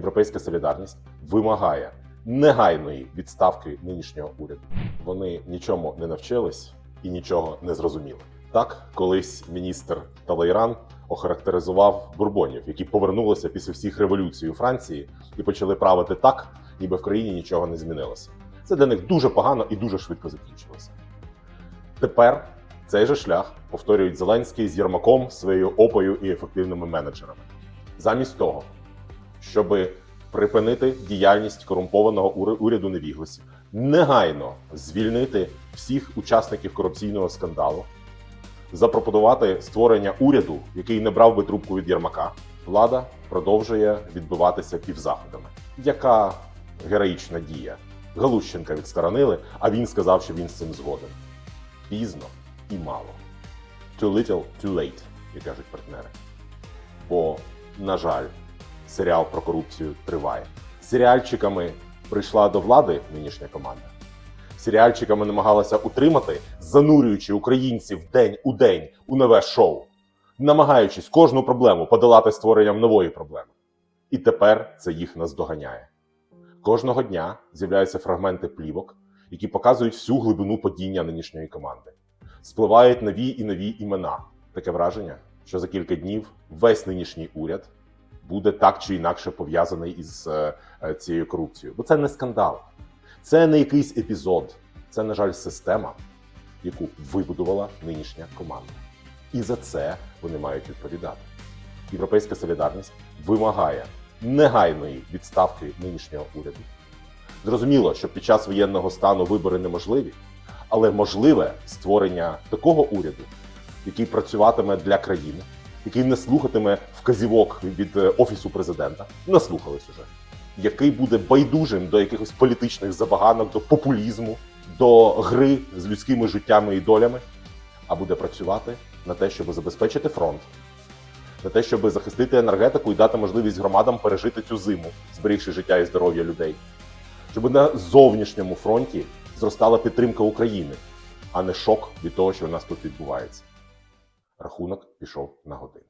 Європейська солідарність вимагає негайної відставки нинішнього уряду. Вони нічому не навчились і нічого не зрозуміли. Так, колись міністр Талейран охарактеризував бурбонів, які повернулися після всіх революцій у Франції і почали правити так, ніби в країні нічого не змінилося. Це для них дуже погано і дуже швидко закінчилося. Тепер цей же шлях повторюють Зеленський з Єрмаком, своєю опою і ефективними менеджерами. Замість того, щоб припинити діяльність корумпованого уряду невігласів, негайно звільнити всіх учасників корупційного скандалу, запропонувати створення уряду, який не брав би трубку від Єрмака, влада продовжує відбиватися півзаходами. Яка героїчна дія? Галущенка відсторонили, а він сказав, що він з цим згоден. Пізно і мало. Too little, too late, як кажуть партнери. Бо, на жаль, серіал про корупцію триває. Серіальчиками прийшла до влади нинішня команда. Серіальчиками намагалася утримати, занурюючи українців день у день у нове шоу, намагаючись кожну проблему подолати створенням нової проблеми. І тепер це їх наздоганяє. Кожного дня з'являються фрагменти плівок, які показують всю глибину падіння нинішньої команди. Спливають нові і нові імена. Таке враження, що за кілька днів весь нинішній уряд буде так чи інакше пов'язаний із е, е, цією корупцією. Бо це не скандал, це не якийсь епізод, це, на жаль, система, яку вибудувала нинішня команда. І за це вони мають відповідати. Європейська солідарність вимагає негайної відставки нинішнього уряду. Зрозуміло, що під час воєнного стану вибори неможливі, але можливе створення такого уряду, який працюватиме для країни, який не слухатиме вказівок від е, офісу президента, наслухались уже, який буде байдужим до якихось політичних забаганок, до популізму, до гри з людськими життями і долями, а буде працювати на те, щоб забезпечити фронт, на те, щоб захистити енергетику і дати можливість громадам пережити цю зиму, зберігши життя і здоров'я людей, щоб на зовнішньому фронті зростала підтримка України, а не шок від того, що у нас тут відбувається. Рахунок пішов на годину.